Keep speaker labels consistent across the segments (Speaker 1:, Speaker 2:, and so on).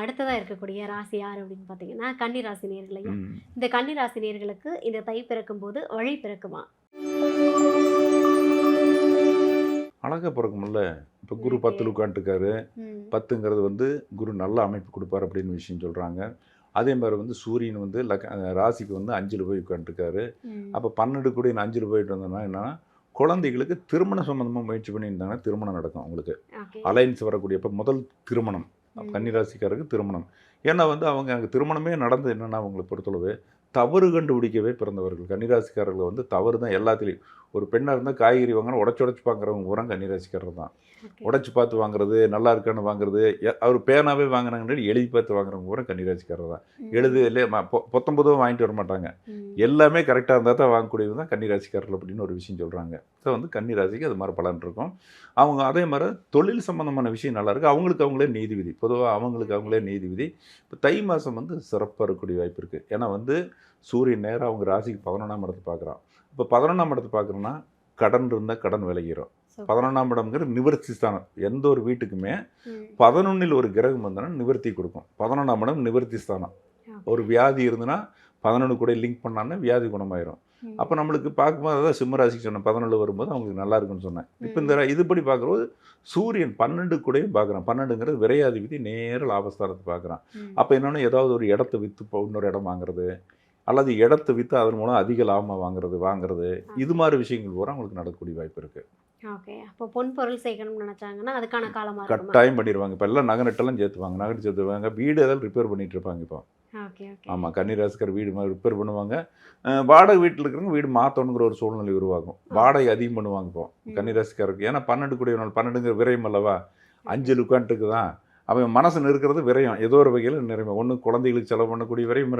Speaker 1: அடுத்ததா இருக்கக்கூடிய ராசி யார் அப்படின்னு பார்த்தீங்கன்னா கன்னி ராசி நேர்களையா. இந்த கன்னி ராசி நேர்களுக்கு இந்த தை பிறக்கும் போது வழி பிறக்குமா
Speaker 2: அழகா பிறக்கும்ல இப்போ குரு. பத்தில் உட்காந்துருக்காரு. பத்துங்கிறது வந்து குரு நல்ல அமைப்பு கொடுப்பார் அப்படின்னு விஷயம் சொல்கிறாங்க அதே மாதிரி வந்து சூரியன் வந்து லக்க ராசிக்கு வந்து அஞ்சில் போய் உட்காந்துருக்காரு. அப்போ பன்னெண்டு கூட அஞ்சில் போயிட்டு வந்தோம்னா என்னன்னா குழந்தைகளுக்கு திருமணம் சம்மந்தமாக முயற்சி பண்ணியிருந்தாங்கன்னா திருமணம் நடக்கும் அவங்களுக்கு அலைன்ஸ் வரக்கூடிய இப்போ முதல் திருமணம். கன்னிராசிக்காரருக்கு திருமணம். ஏன்னா வந்து அவங்க அங்கே திருமணமே நடந்தது என்னென்னா அவங்களை பொறுத்தளவு தவறு கண்டுபிடிக்கவே பிறந்தவர்கள். கன்னிராசிக்காரர்கள் வந்து தவறு தான் எல்லாத்துலேயும். ஒரு பெண்ணாக இருந்தால் காய்கறி வாங்கினா உடச்சி உடச்சி பார்க்குறவங்க பூரா கன்னிராசிக்காரர் தான். உடச்சி பார்த்து வாங்குறது நல்லா இருக்கான்னு வாங்குறது அவர் பேனாவே வாங்கினாங்கன்னு எழுதி பார்த்து வாங்குறவங்க பூரா கன்னிராசிக்காரர் தான். எழுது இல்லை பொத்தம்பதும் வாங்கிட்டு வர மாட்டாங்க. எல்லாமே கரெக்டாக இருந்தால் தான் வாங்கக்கூடியது தான் கன்னிராசிக்காரர்கள் அப்படின்னு ஒரு விஷயம் சொல்கிறாங்க ஸோ வந்து கன்னிராசிக்கு அது மாதிரி பலன் இருக்கும். அவங்க அதே மாதிரி தொழில் சம்மந்தமான விஷயம் நல்லா இருக்கு. அவங்களுக்கு அவங்களே நீதிபதி பொதுவாக அவங்களுக்கு அவங்களே நீதிபதி இப்போ தை மாதம் வந்து சிறப்பாக இருக்கக்கூடிய வாய்ப்பு இருக்குது ஏன்னா வந்து சூரியன் நேராக அவங்க ராசிக்கு பதினொன்றாம் இடத்தை பார்க்குறான். இப்போ பதினொன்றாம் இடத்தை பார்க்குறோன்னா கடன் இருந்தால் கடன்
Speaker 1: சூப்பர்.
Speaker 2: பதினொன்றாம் இடம்ங்கிறது நிவர்த்தி ஸ்தானம் எந்த ஒரு வீட்டுக்குமே
Speaker 1: ம்.
Speaker 2: பதினொன்றில் ஒரு கிரகம் வந்தோன்னா நிவர்த்தி கொடுக்கும் பதினொன்றாம் இடம் நிவர்த்தி ஸ்தானம். ஒரு வியாதி இருந்துன்னா பதினொன்று கூட லிங்க் பண்ணான்னா வியாதி குணமாயிரும். அப்போ நம்மளுக்கு பார்க்கும்போது அதான் சிம்மராசிக்கு சொன்னேன் பதினொன்று வரும்போது அவங்களுக்கு நல்லா இருக்குன்னு சொன்னேன் இப்போ இந்த இதுபடி பார்க்கும்போது சூரியன் பன்னெண்டு கூடயும் பார்க்குறான் பன்னெண்டுங்கிறது விரையாதிபதி நேர லாபஸ்தானத்தை பார்க்குறான். அப்போ என்னென்னா ஏதாவது ஒரு இடத்த விற்று இன்னொரு இடம் வாங்குறது அல்லது இடத்த விற்று அதன் மூலம் அதிக லாபமாக வாங்குறது வாங்குறது இது மாதிரி விஷயங்கள் பூரா அவங்களுக்கு நடக்கக்கூடிய வாய்ப்பு இருக்குது
Speaker 1: ஓகே. அப்போ பொன் பொருள் சேர்க்கணும்னு நினைச்சாங்கன்னா அதுக்கான காலமா இருக்குமா?
Speaker 2: கட்டாயம் பண்ணிடுவாங்க இப்போ எல்லாம் நகை நட்டெல்லாம் சேர்த்துவாங்க. நகை சேர்த்துவாங்க. வீடு ஏதாவது ரிப்பேர் பண்ணிட்டு இருப்பாங்க இப்போ. ஆமாம் கன்னிராசிக்கார் வீடு மாதிரி ரிப்பேர் பண்ணுவாங்க. வாடகை வீட்டில் இருக்கிறவங்க வீடு மாற்றணுங்கிற ஒரு சூழ்நிலை உருவாகும். வாடகை அதிகம் பண்ணுவாங்க இப்போ. கன்னிராசிக்காரருக்கு. ஏன்னா பன்னெண்டு கூடிய நாள் பன்னெண்டுங்கிற விரயம் அல்லவா? அஞ்சு உட்காந்துட்டு தான். அவன் மனசு நிற்கிறது விரயம். ஏதோ ஒரு வகையில் நிறைய ஒன்று குழந்தைகளுக்கு செலவு பண்ணக்கூடிய விரயம்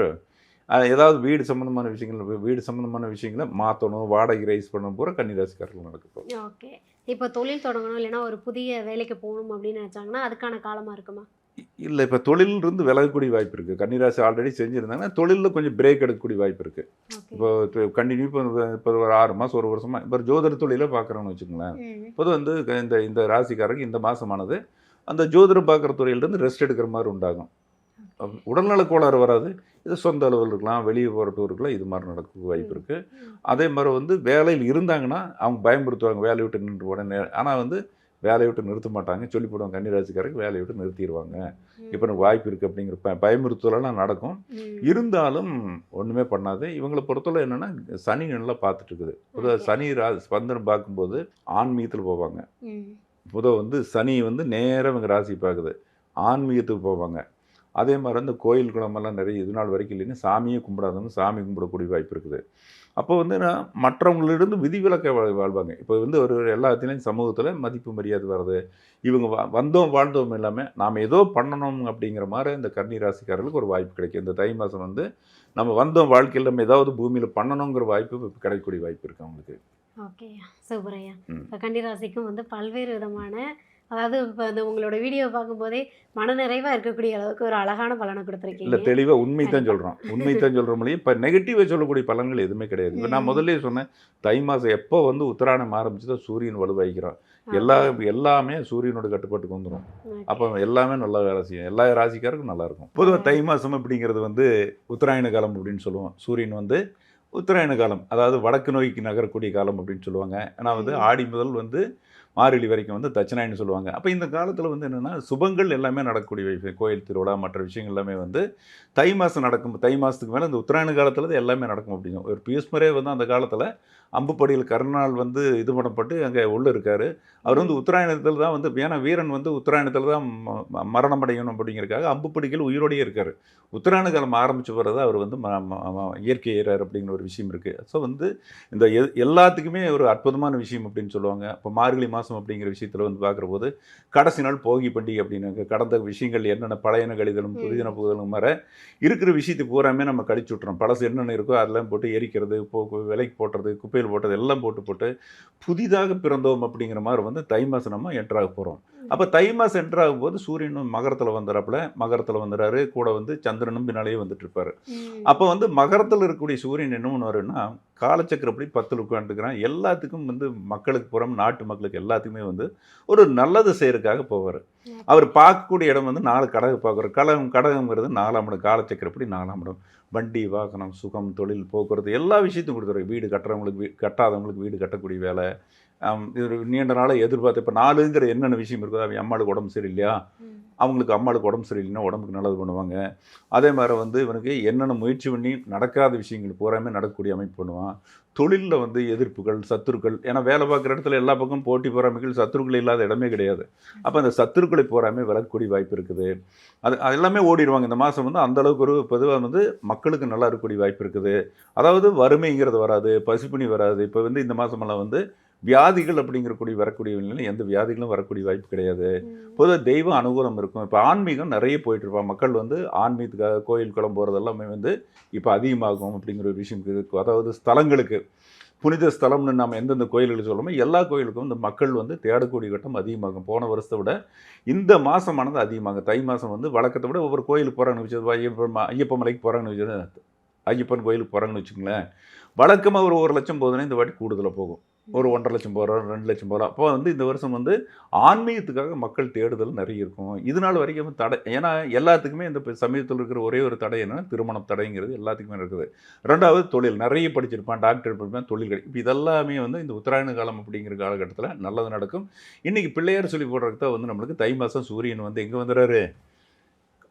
Speaker 2: ஏதாவது வீடு சம்மந்தமான விஷயங்கள் வீடு சம்மந்தமான விஷயங்களை மாற்றணும் வாடகை ரைஸ் பண்ண பூரா கன்னிராசிக்காரர்கள் நடக்கும்
Speaker 1: ஓகே. இப்போ தொழில் தொடங்கணும் இல்லைன்னா ஒரு புதிய வேலைக்கு போகணும் அப்படின்னு நினைச்சாங்கன்னா அதுக்கான காலமா இருக்குமா?
Speaker 2: இல்லை இப்போ தொழிலிருந்து விலகக்கூடிய வாய்ப்பு இருக்குது கன்னிராசி ஆல்ரெடி செஞ்சுருந்தாங்கன்னா தொழிலில் கொஞ்சம் பிரேக் எடுக்கக்கூடிய வாய்ப்பு இருக்குது இப்போ கண்டினியூ இப்போ இப்போ ஒரு ஆறு மாதம் ஒரு வருஷமாக இப்போ ஜோதிட தொழிலை பார்க்குறோன்னு வச்சுக்கோங்களேன். பொதுவாக வந்து இந்த இந்த ராசிக்காரருக்கு இந்த மாதமானது அந்த ஜோதிடம் பார்க்குற துறையிலேருந்து ரெஸ்ட் எடுக்கிற மாதிரி உண்டாகும். உடல்நல கோளாறு வராது இது சொந்த அளவில் இருக்கலாம் வெளியே போகிற டூருக்குலாம் இது மாதிரி நடக்க வாய்ப்பு இருக்குது. அதே மாதிரி வந்து வேலையில் இருந்தாங்கன்னா அவங்க பயன்படுத்துவாங்க வேலையை விட்டு நின்று உடனே ஆனால் வந்து வேலையை விட்டு நிறுத்த மாட்டாங்க சொல்லி போடுவாங்க கன்னிராசிக்காரருக்கு வேலையை விட்டு நிறுத்திடுவாங்க. இப்போ எனக்கு வாய்ப்பு இருக்குது அப்படிங்கிற ப பயமுறுத்தலாம் நடக்கும். இருந்தாலும் ஒன்றுமே பண்ணாது இவங்களை பொறுத்தவரை என்னென்னா சனி நல்லா பார்த்துட்டு இருக்குது. சனி ரா ஸ்பந்தனம் பார்க்கும்போது ஆன்மீகத்தில் போவாங்க. பொதுவாக வந்து சனி வந்து நேராக இவங்க ராசி பார்க்குது ஆன்மீகத்துக்கு போவாங்க அதே மாதிரி அந்த கோயில் குளமெல்லாம் நிறைய இது நாள் வரைக்கும் இல்லைன்னா சாமியே கும்பிடாதவங்க சாமி கும்பிடக்கூடிய வாய்ப்பு இருக்குது. அப்போ வந்து நான் மற்றவங்களிருந்து விதிவிலக்க வாழ் வாழ்வாங்க. இப்போ வந்து ஒரு எல்லாத்துலேயும் சமூகத்தில் மதிப்பு மரியாதை வர்றது இவங்க வந்தோம் வாழ்ந்தோம் எல்லாமே நாம் ஏதோ பண்ணணும் அப்படிங்கிற மாதிரி இந்த கன்னி ராசிக்காரர்களுக்கு ஒரு வாய்ப்பு கிடைக்கும். இந்த தை மாதம் வந்து நம்ம வந்தோம் வாழ்க்கையில் நம்ம ஏதாவது பூமியில் பண்ணணுங்கிற வாய்ப்பு கிடைக்கக்கூடிய வாய்ப்பு இருக்குது அவங்களுக்கு.
Speaker 1: ஓகே சூப்பர் ஐயா.
Speaker 2: ம்.
Speaker 1: இப்போ கன்னிராசிக்கும் வந்து பல்வேறு விதமான அதாவது இப்போ அந்த உங்களோட வீடியோ பார்க்கும்போதே மனநிறைவாக இருக்கக்கூடிய அளவுக்கு ஒரு அழகான பலனை
Speaker 2: இல்லை
Speaker 1: கொடுத்துருக்கீங்க
Speaker 2: தெளிவாக உண்மை தான் சொல்கிறோம் உண்மை தான் சொல்கிறோம் இப்போ நெகட்டிவாக சொல்லக்கூடிய பலன்கள் எதுவுமே கிடையாது. இப்போ நான். முதல்ல சொன்னேன் தை மாதம் எப்போ வந்து உத்தராயணம் ஆரம்பிச்சு தான் சூரியன் வலுவாய்க்கிறான் எல்லா எல்லாமே சூரியனோட கட்டுப்பாட்டுக்கு வந்துடும் அப்போ எல்லாமே நல்லா வேலை செய்யும். எல்லா ராசிக்காருக்கும் நல்லா இருக்கும். பொதுவாக தை மாதம் அப்படிங்கிறது வந்து உத்தராயண காலம் அப்படின்னு சொல்லுவோம். சூரியன் வந்து உத்தராயண காலம் அதாவது வடக்கு நோய்க்கு நகரக்கூடிய காலம் அப்படின்னு சொல்லுவாங்க. ஏன்னா வந்து. ஆடி முதல் வந்து மார்கழி வரைக்கும் வந்து தட்சிணாயன்னு சொல்லுவாங்க. அப்போ இந்த காலத்தில் வந்து என்னென்னா சுபங்கள் எல்லாமே நடக்கக்கூடிய கோயில் திருவிழா மற்ற விஷயங்கள் எல்லாமே வந்து தை மாதம் நடக்கும். தை மாதத்துக்கு மேலே இந்த உத்தராயண காலத்தில் தான் எல்லாமே நடக்கும் அப்படிங்க. ஒரு பியூஸ்மரே வந்து அந்த காலத்தில் அம்புப்படியில் கருநாள் வந்து இது பண்ணப்பட்டு அங்கே உள்ளே இருக்கார். அவர் வந்து உத்தராயணத்தில் தான் வந்து ஏன்னா வீரன் வந்து உத்தராயணத்தில் தான் ம- மரணம் அடையணும் அப்படிங்கிறதுக்காக அம்புப்படிகள் உயிரோடையே இருக்கார். உத்தராயண காலம் ஆரம்பித்து பிறகு அவர் வந்து இயற்கை ஏறார் அப்படிங்கிற ஒரு விஷயம் இருக்குது ஸோ வந்து இந்த எ- எல்லாத்துக்குமே ஒரு அற்புதமான விஷயம் அப்படின்னு சொல்லுவாங்க. இப்போ மார்கழி மாதம் அப்படிங்கிற விஷயத்தில் வந்து பார்க்குற போது கடைசி நாள் போகி பண்டிகை அப்படின்னு கடந்த விஷயங்கள் என்னென்ன பழையன கழிதலும்
Speaker 1: ம்.
Speaker 2: புதியன புகழும் மாதிரி இருக்கிற விஷயத்தை பூராமே நம்ம கழிச்சு விட்றோம் பழசு என்னென்ன இருக்கோ அதெல்லாம் போட்டு எரிக்கிறது போ விலைக்கு போட்டுறது குப்பையில் போட்டது எல்லாம் போட்டு போட்டு புதிதாக பிறந்தோம் அப்படிங்கிற மாதிரி வந்து தை மாதம் நம்ம என்ட்ராக போகிறோம் அப்போ தை மாதம் என்ட்ரு ஆகும்போது சூரியனும் மகரத்தில் வந்துடுறாப்புல மகரத்தில் வந்துடுறாரு கூட வந்து சந்திரனும் பின்னாலேயே வந்துட்டு இருப்பாரு. அப்போ வந்து மகரத்தில் இருக்கக்கூடிய சூரியன் என்ன பண்ணுவாருன்னா காலச்சக்கரப்படி பத்தில் உட்காந்துக்கிறான் எல்லாத்துக்கும் வந்து மக்களுக்கு புறம் நாட்டு மக்களுக்கு எல்லாத்துக்குமே வந்து ஒரு நல்லது செய்யறதுக்காக போவார். அவர் பார்க்கக்கூடிய இடம் வந்து நாலு கடகம் பார்க்குற கடகம் கடகங்கிறது நாலாம் இடம் காலச்சக்கரப்படி நாலாம் இடம். வண்டி வாகனம் சுகம் தொழில் போக்குவரத்து எல்லா விஷயத்தையும் கொடுத்துரு வீடு கட்டுறவங்களுக்கு வீ கட்டாதவங்களுக்கு வீடு கட்டக்கூடிய வேலை இது நீண்ட நாளாக எதிர்பார்த்து இப்போ நாலுங்கிற என்னென்ன விஷயம் இருக்குதோ அவங்க அம்மாளுக்கு உடம்பு சரியில்லையா? அவங்களுக்கு அம்மாளுக்கு உடம்பு சரியில்லைன்னா உடம்புக்கு நல்லது பண்ணுவாங்க. அதே மாதிரி வந்து இவனுக்கு என்னென்ன முயற்சி பண்ணி நடக்காத விஷயங்கள் பூராமே நடக்கக்கூடிய அமைப்பு பண்ணுவான். தொழிலில் வந்து எதிர்ப்புகள் சத்துருக்கள் ஏன்னா வேலை பார்க்குற இடத்துல எல்லா பக்கம் போட்டி பொறாமைகள் சத்துருக்கள் இல்லாத இடமே கிடையாது. அப்போ அந்த சத்துருக்களை பூராமே விலகக்கூடிய வாய்ப்பு இருக்குது. அது அது எல்லாமே ஓடிடுவாங்க. இந்த மாதம் வந்து அந்த அளவுக்கு ஒரு பொதுவாக வந்து மக்களுக்கு நல்லா இருக்கக்கூடிய வாய்ப்பு இருக்குது. அதாவது வறுமைங்கிறது வராது பசிப்புணி வராது. இப்போ வந்து இந்த மாதமெல்லாம் வந்து வியாதிகள் அப்படிங்கிறக்கூடிய வரக்கூடிய நிலையில் எந்த வியாதிகளும் வரக்கூடிய வாய்ப்பு கிடையாது. பொதுவாக தெய்வ அனுகூலம் இருக்கும். இப்போ ஆன்மீகம் நிறைய போயிட்டு இருப்பாங்க மக்கள் வந்து ஆன்மீகத்துக்காக கோயில் குளம் போகிறது எல்லாமே வந்து இப்போ அதிகமாகும் அப்படிங்கிற ஒரு விஷயம் இருக்குது அதாவது ஸ்தலங்களுக்கு புனித ஸ்தலம்னு நம்ம எந்தெந்த கோயில்களுக்கு சொல்லுமோ எல்லா கோயிலுக்கும் இந்த மக்கள் வந்து தேடக்கூடிய கட்டம் அதிகமாகும். போன வருஷத்தை விட இந்த மாதமானது அதிகமாகும். தை மாதம் வந்து வழக்கத்தை விட ஒவ்வொரு கோயிலுக்கு போகிறாங்கன்னு வச்சு ஐயப்பன் ஐயப்ப மலைக்கு போகிறாங்கன்னு வச்சு ஐயப்பன் கோயிலுக்கு போகிறாங்கன்னு வச்சுங்களேன் வழக்கமாக ஒரு ஒரு லட்சம் போகுதுன்னா இந்த வாட்டி கூடுதலாக போகும். ஒரு ஒன்றரை லட்சம் போகிறோம் ரெண்டு லட்சம் போகிறோம் அப்போ வந்து இந்த வருஷம் வந்து ஆன்மீகத்துக்காக மக்கள் தேடுதல் நிறைய இருக்கும். இது நாள் வரைக்கும் தடை ஏன்னா எல்லாத்துக்குமே இந்த சமீபத்தில் இருக்கிற ஒரே ஒரு தடை என்னன்னா திருமணம் தடைங்கிறது எல்லாத்துக்குமே இருக்குது ரெண்டாவது தொழில் நிறைய படிச்சிருப்பான் டாக்டர் படிப்பான் தொழில் கிடைக்கும் இப்போ இதெல்லாமே வந்து இந்த உத்தராயண காலம் அப்படிங்கிற காலகட்டத்தில் நல்லது நடக்கும். இன்றைக்கி பிள்ளையார் சொல்லி போடுறதுக்கு தான் வந்து நம்மளுக்கு தை மாதம் சூரியன் வந்து எங்கே வந்துடுறாரு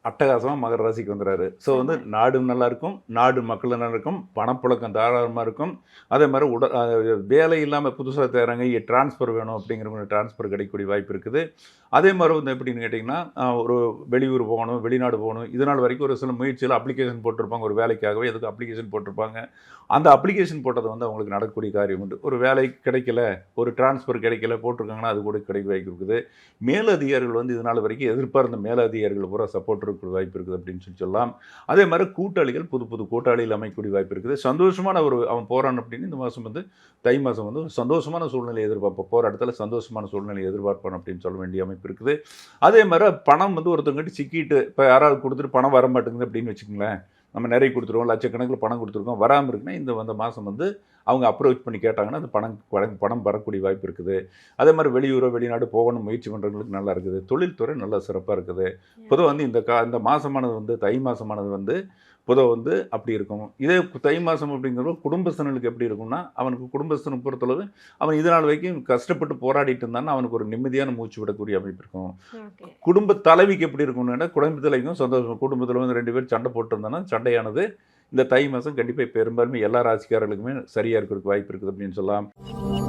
Speaker 2: அட்டகாசமாக மகர ராசிக்கு வந்துடுறாரு ஸோ வந்து நாடு நல்லா இருக்கும் நாடு மக்கள் நல்லா இருக்கும் பணப்புழக்கம் தாராளமாக இருக்கும். அதே மாதிரி உட அஹ் வேலை இல்லாமல் புதுசாக தேறாங்க டிரான்ஸ்ஃபர் வேணும் அப்படிங்கிற மாதிரி டிரான்ஸ்ஃபர் கிடைக்கக்கூடிய வாய்ப்பு இருக்குது. அதே மாதிரி வந்து எப்படின்னு கேட்டிங்கன்னா ஒரு வெளியூர் போகணும் வெளிநாடு போகணும் இது நாள் வரைக்கும் ஒரு சில முயற்சியில் அப்ளிகேஷன் போட்டிருப்பாங்க. ஒரு வேலைக்காகவே எதுக்கு அப்ளிகேஷன் போட்டிருப்பாங்க. அந்த அப்ளிகேஷன் போட்டது வந்து அவங்களுக்கு நடக்கக்கூடிய காரியம் உண்டு. ஒரு வேலை கிடைக்கல ஒரு டிரான்ஸ்ஃபர் கிடைக்கல போட்டிருக்காங்கன்னா அது கூட கிடைக்க வாய்ப்பு இருக்குது. மேலதிகாரிகள் வந்து இது நாள் வரைக்கும் எதிர்பார்ந்த மேலதிகாரிகள் பூரா சப்போர்ட் இருக்க வாய்ப்பு இருக்குது அப்படின்னு சொல்லி சொல்லலாம். அதே மாதிரி கூட்டாளிகள் புது புது கூட்டாளிகள் அமைக்கக்கூடிய வாய்ப்பு இருக்குது. சந்தோஷமான ஒரு அவன் போகிறான் அப்படின்னு இந்த மாதம் வந்து தை மாதம் வந்து ஒரு சந்தோஷமான சூழ்நிலை எதிர்பார்ப்போம் போகிற இடத்துல சந்தோஷமான சூழ்நிலை எதிர்பார்ப்பான் அப்படின்னு சொல்ல வேண்டிய அமைப்பு இருக்குது. அதே மாதிரி பணம் வந்து ஒருத்தவங்ககிட்ட சிக்கிட்டு இப்போ யாராவது கொடுத்துட்டு பணம் வர மாட்டேங்குது அப்படின்னு வச்சுக்கோங்களேன். நம்ம நிறைய கொடுத்துருவோம் லட்சக்கணக்கில் பணம் கொடுத்துருக்கோம். வராமல் இருக்குன்னா இந்த வந்த மாதம் வந்து அவங்க அப்ரோச் பண்ணி கேட்டாங்கன்னா அந்த பணம் பணம் பணம் வரக்கூடிய வாய்ப்பு இருக்குது. அதே மாதிரி வெளியூரோ வெளிநாடு போகணும் முயற்சி பண்ணுறவங்களுக்கு நல்லா இருக்குது. தொழில்துறை நல்லா சிறப்பாக இருக்குது. பொதுவாக வந்து இந்த கா இந்த மாதமானது வந்து தை மாதமானது வந்து பொதுவாக வந்து அப்படி இருக்கும். இதே தை மாதம் அப்படிங்கிறது குடும்பஸ்தனுக்கு எப்படி இருக்கும்னா அவனுக்கு குடும்பஸ்தனை பொறுத்தளவு அவன் இது நாள் வரைக்கும் கஷ்டப்பட்டு போராடிட்டு இருந்தான்னா அவனுக்கு ஒரு நிம்மதியான மூச்சு விடக்கூடிய அமைப்பு இருக்கும். குடும்ப தலைவிக்கு எப்படி இருக்கும்னா குடும்ப தலைவிக்கும் சந்தோஷம். குடும்பத்தில் வந்து ரெண்டு பேர் சண்டை போட்டிருந்தாங்கன்னா சண்டையானது இந்த தை மாதம் கண்டிப்பாக பெரும்பாலுமே எல்லா ராசிக்காரர்களுக்குமே சரியாக இருக்கிறதுக்கு வாய்ப்பு இருக்குது அப்படின்னு சொல்லலாம்.